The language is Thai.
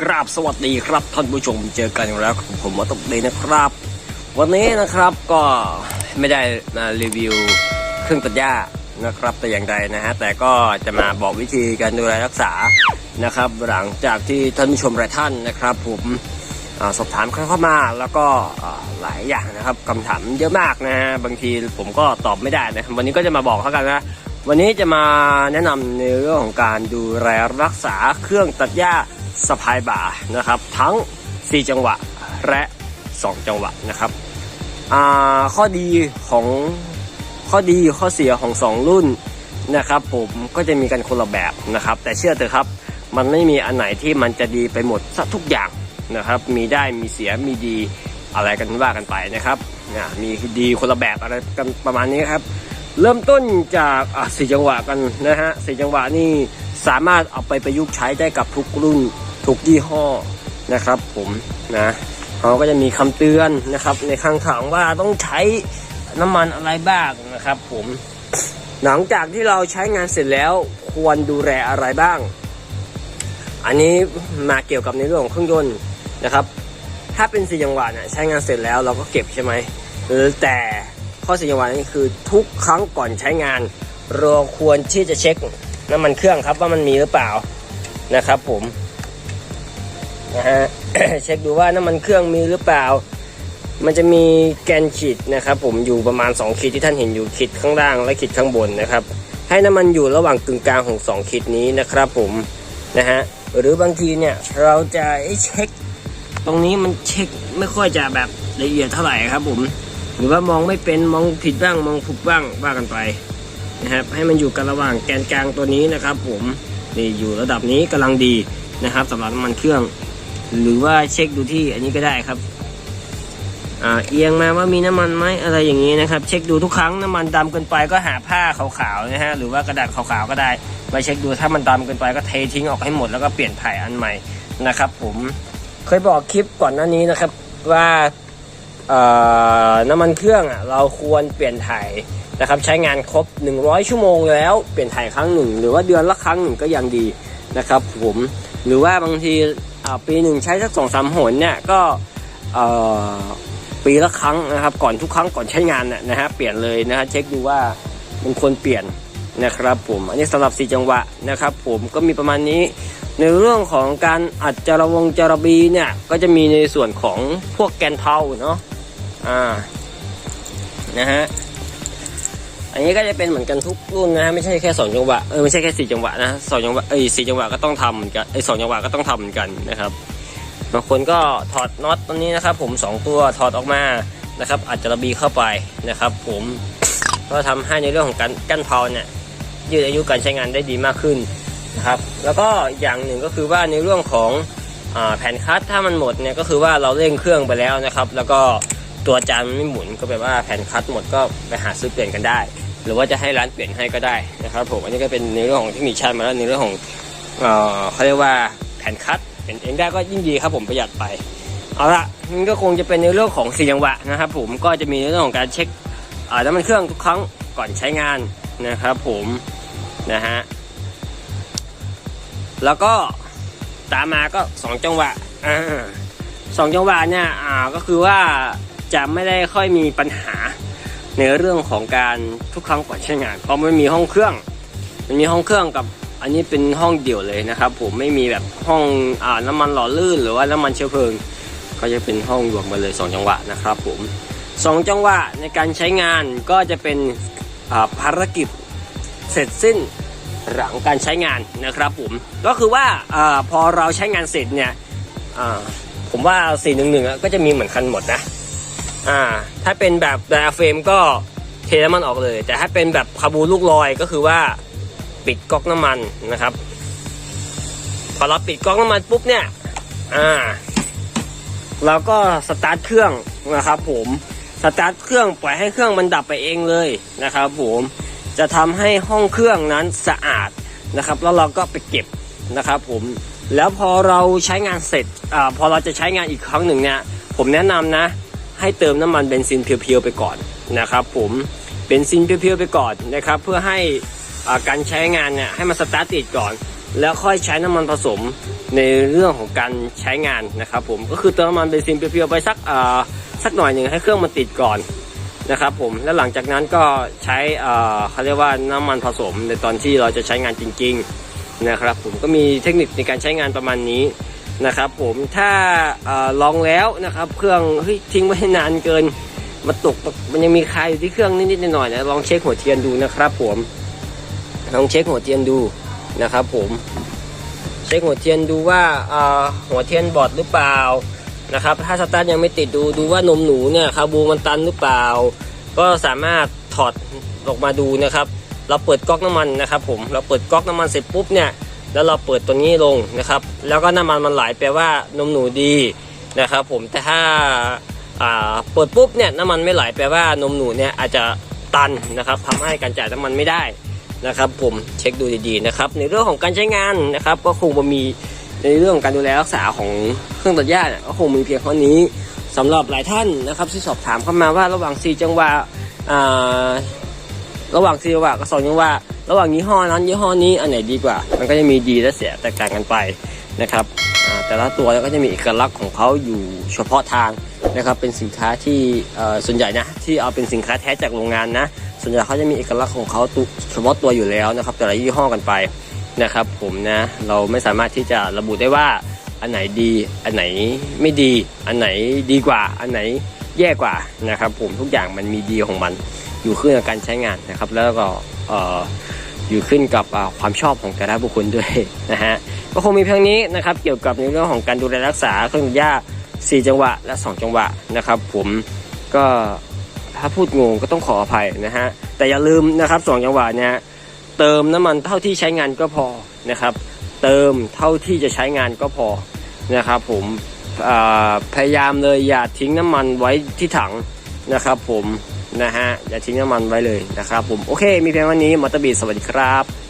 กราบสวัสดีครับท่านผู้ชมเจอกันแล้วผมมาตกเดยนะครับ วันนี้นะครับก็ไม่ได้มารีวิวเครื่องตัดหญ้านะครับแต่อย่างใดนะฮะแต่ก็จะมาบอกวิธีการดูแลรักษานะครับ หลังจากที่ท่านผู้ชมหลายท่านนะครับ ผมสอบถามเข้ามาแล้วก็หลายอย่างนะครับคำถามเยอะมากนะฮะบางทีผมก็ตอบไม่ได้นะวันนี้ก็จะมาบอกเขากันนะวันนี้จะมาแนะนำในเรื่องของการดูแลรักษาเครื่องตัดหญ้า สะพายบ่านะครับ ทั้ง 4 จังหวะและ 2 จังหวะนะครับข้อดีของข้อดีข้อเสียของ 2 รุ่นนะครับ ผมก็จะมีกันคนละแบบนะครับ แต่เชื่อเถอะครับ มันไม่มีอันไหนที่มันจะดีไปหมดทุกอย่างนะครับ มีได้มีเสียมีดีอะไรกันว่ากันไปนะครับนะมีดีคนละแบบอะไรกันประมาณนี้ครับ เริ่มต้นจากสี่จังหวะกันนะฮะสี่จังหวะนี่สามารถเอาไปประยุกต์ใช้ได้กับทุกรุ่น ทุกยี่ห้อนะครับผมนะเขาก็จะมีคำเตือนนะครับ ในข้างถังว่าต้องใช้น้ำมันอะไรบ้างนะครับผมหลังจากที่เราใช้งานเสร็จแล้วควรดูแลอะไรบ้าง อันนี้มาเกี่ยวกับในเรื่องของเครื่องยนต์นะครับ ถ้าเป็นสี่จังหวะเนี่ยใช้งานเสร็จแล้วเราก็เก็บใช่ไหมแต่ข้อสี่จังหวะนี่คือทุกครั้งก่อนใช้งานเราควรที่จะเช็คน้ำมันเครื่องครับว่ามันมีหรือเปล่านะครับผม นะฮะเช็คดูว่าน้ำมันเครื่องมีหรือเปล่า มันจะมีแกนขีดนะครับผมอยู่ประมาณ 2 ขีดที่ท่านเห็นอยู่ขีดข้างล่างและขีดข้างบนนะครับ ให้น้ำมันอยู่ระหว่างกึ่งกลางของ 2 ขีดนี้นะครับผมนะฮะหรือบางทีเนี่ยเราจะเช็ค ตรงนี้มันเช็คไม่ค่อยจะแบบละเอียดเท่าไหร่ครับผมหรือว่ามองไม่เป็นมองผิดบ้างมองถูกบ้างว่ากันไปนะครับให้มันอยู่กันระหว่างแกนกลางตัวนี้นะครับ ผมนี่อยู่ระดับนี้กำลังดีนะครับสำหรับน้ำมันเครื่อง หรือว่าเช็คดูที่อันนี้ก็ได้ครับอเอียงมาว่ามีน้ำมันไหมอะไรอย่างนี้นะครับ เช็คดูทุกครั้งน้ำมันดำเกินไปก็หาผ้าขาวๆนะฮะหรือว่ากระดาษขาวๆก็ได้มาเช็คดูถ้ามันดำเกินไปก็เททิ้งออกให้หมดแล้วก็เปลี่ยนถ่ายอันใหม่นะครับ ผมเคยบอกคลิปก่อนหน้านี้นะครับว่าน้ำมันเครื่องอะเราควรเปลี่ยนถ่ายนะครับใช้งานครบ 100 ชั่วโมงแล้วเปลี่ยนถ่ายครั้งหนึ่ง หรือว่าเดือนละครั้งหนึ่งก็ยังดีนะครับ ผมหรือว่าบางที ปีหนึ่งใช้สักสองสามหนเนี่ยก็ปีละครั้งนะครับ ก่อนทุกครั้งก่อนใช้งานน่ะนะฮะเปลี่ยนเลยนะฮะเช็คดูว่ามันควรเปลี่ยนนะครับผมอันนี้สำหรับสี่จังหวะนะครับ ผมก็มีประมาณนี้ ในเรื่องของการอัดจารวงจารบีเนี่ยก็จะมีในส่วนของพวกแกนเทาเนาะอ่านะฮะ อันนี้ก็จะเป็นเหมือนกันทุกรุ่นนะฮะไม่ใช่แค่สองจังหวะเออไม่ใช่แค่สี่จังหวะนะสองจังหวะเอ้ยสี่จังหวะก็ต้องทำเหมือนกันไอ้สองจังหวะก็ต้องทำเหมือนกันนะครับบางคนก็ถอดน็อตตัวนี้นะครับ ผมสองตัวถอดออกมานะครับอัดจาระบีเข้าไปนะครับ ผมก็ทำให้ในเรื่องของการกั้นเผาเนี่ยยืดอายุการใช้งานได้ดีมากขึ้นนะครับ แล้วก็อย่างหนึ่งก็คือว่าในเรื่องของอแผ่นคัตถ้ามันหมดเนี่ยก็คือว่าเราเร่งเครื่องไปแล้วนะครับ แล้วก็ตัวจานมันไม่หมุนก็แปลว่าแผ่นคัตหมดก็ไปหาซื้อเปลี่ยนกันได้ หรือว่าจะให้ร้านเปลี่ยนให้ก็ได้นะครับผมอันนี้ก็เป็นในเรื่องของเทคนิคชันมาแล้วในเรื่องของเอ่อเขาเรียกว่าแผ่นคัตเปลี่ยนเองได้ก็ยิ่งดีครับผมประหยัดไปเอาละนี่ก็คงจะเป็นในเรื่องของสี่จังหวะนะครับ ผมก็จะมีในเรื่องของการเช็คอ่าน้ำมันเครื่องทุกครั้งก่อนใช้งานนะครับ ผมนะฮะแล้วก็ตามมาก็สองจังหวะสองจังหวะเนี่ยอ่าก็คือว่าจะไม่ได้ค่อยมีปัญหา ในเรื่องของการทุกครั้งก่อนใช้งาน เพราะมันมีห้องเครื่อง มันมีห้องเครื่องกับอันนี้เป็นห้องเดี่ยวเลยนะครับ ผมไม่มีแบบห้องอ่าน้ำมันหล่อลื่นหรือว่าน้ำมันเชื้อเพลิง ก็จะเป็นห้องรวมมาเลยสองจังหวะนะครับผมสองจังหวะในการใช้งานก็จะเป็นอ่าภารกิจเสร็จสิ้นหลังการใช้งานนะครับผมก็คือว่าอาพอเราใช้งานเสร็จเนี่ยอ่าผมว่า4ีหนึ่งหนึ่งก็จะมีเหมือนกันหมดนะ อ่า ถ้าเป็นแบบไดอะเฟรมก็เทน้ำมันออกเลย แต่ถ้าเป็นแบบคาบูลูกลอยก็คือว่าปิดก๊อกน้ำมันนะครับ พอเราปิดก๊อกน้ำมันปุ๊บเนี่ย อ่า เราก็สตาร์ทเครื่องนะครับ ผมสตาร์ทเครื่องปล่อยให้เครื่องมันดับไปเองเลยนะครับผมจะทำให้ห้องเครื่องนั้นสะอาดนะครับ แล้วเราก็ไปเก็บนะครับ ผมแล้วพอเราใช้งานเสร็จอาพอเราจะใช้งานอีกครั้งหนึ่งเนี่ยผมแนะนำนะ ให้เติมน้ำมันเบนซินเพียวๆไปก่อนนะครับ ผมเบนซินเพียวๆไปก่อนนะครับ เพื่อให้อ่าการใช้งานเนี่ยให้มันสตาร์ทติดก่อน แล้วค่อยใช้น้ำมันผสมในเรื่องของการใช้งานนะครับ ผมก็คือเติมน้ำมันเบนซินเพียวๆไปสักอ่าสักหน่อยหนึ่งให้เครื่องมันติดก่อนนะครับผมแล้วหลังจากนั้นก็ใช้อ่าเขาเรียกว่าน้ำมันผสมในตอนที่เราจะใช้งานจริง ๆ นะครับ ผมก็มีเทคนิคในการใช้งานประมาณนี้ นะครับผมถ้าอลองแล้วนะครับเครื่องทิ้งไว้นานเกินมาตกมันยังมีคายอยู่ที่เครื่องนิดๆหน่อยๆนะลองเช็คหัวเทียนดูนะครับผมลองเช็คหัวเทียนดูนะครับผมเช็คหัวเทียนดูว่าหัวเทียนบอดหรือเปล่านะครับถ้าสตาร์ทยังไม่ติดดูดูว่านมหนูเนี่ยคาบูมันตันหรือเปล่า ก็สามารถถอดออกมาดูนะครับ เราเปิดก๊อกน้ำมันนะครับผมเราเปิดก๊อกน้ำมันเสร็จปุ๊บเนี่ย แล้วเราเปิดตัวนี้ลงนะครับ แล้วก็น้ำมันมันไหลแปลว่านมหนูดีนะครับ ผมแต่ถ้าอ่าเปิดปุ๊บเนี่ยน้ำมันไม่ไหลแปลว่านมหนูเนี่ยอาจจะตันนะครับทำให้การจ่ายน้ำมันไม่ได้นะครับ ผมเช็คดูดีๆนะครับ ในเรื่องของการใช้งานนะครับ ก็คงมีในเรื่องของการดูแลรักษาของเครื่องตัดหญ้าก็คงมีเพียงเท่านี้สำหรับหลายท่านนะครับที่สอบถามเข้ามาว่าระหว่าง 4 จังหวะอ่า ระหว่าง4จังหวะกับ2จังหวะระหว่างยี่ห้อนั้นยี่ห้อนี้อันไหนดีกว่า มันก็จะมีดีและเสียแตกต่างกันไปนะครับแต่ละตัวก็จะมีเอกลักษณ์ของเขาอยู่เฉพาะทางนะครับเป็นสินค้าที่ส่วนใหญ่นะที่เอาเป็นสินค้าแท้จากโรงงานนะส่วนใหญ่เขาจะมีเอกลักษณ์ของเขาตุเฉพาะตัวอยู่แล้วนะครับ แต่ละยี่ห้อกันไปนะครับผมนะเราไม่สามารถที่จะระบุได้ว่าอันไหนดีอันไหนไม่ดี อันไหนดีกว่า อันไหนแย่กว่านะครับผมทุกอย่างมันมีดีของมัน อยู่ขึ้นกับการใช้งานนะครับ แล้วก็ออยู่ขึ้นกับความชอบของแต่ละบุคคลด้วยนะฮะก็คงมีเพียงนี้นะครับเกี่ยวกับในเรื่องของการดูแลรักษาเครื่องตัดหญ้า4 จังหวะและ 2 จังหวะนะครับ ผมก็ถ้าพูดงงก็ต้องขออภัยนะฮะแต่อย่าลืมนะครับสองจังหวะเนี่ยเติมน้ำมันเท่าที่ใช้งานก็พอนะครับ เติมเท่าที่จะใช้งานก็พอนะครับ ผมพยายามเลยอย่าทิ้งน้ำมันไว้ที่ถังนะครับ ผม นะฮะอย่าทิ้งน้ำมันไว้เลยนะครับผมโอเค มีเพียงวันนี้มอเตอร์บีสวัสดีครับ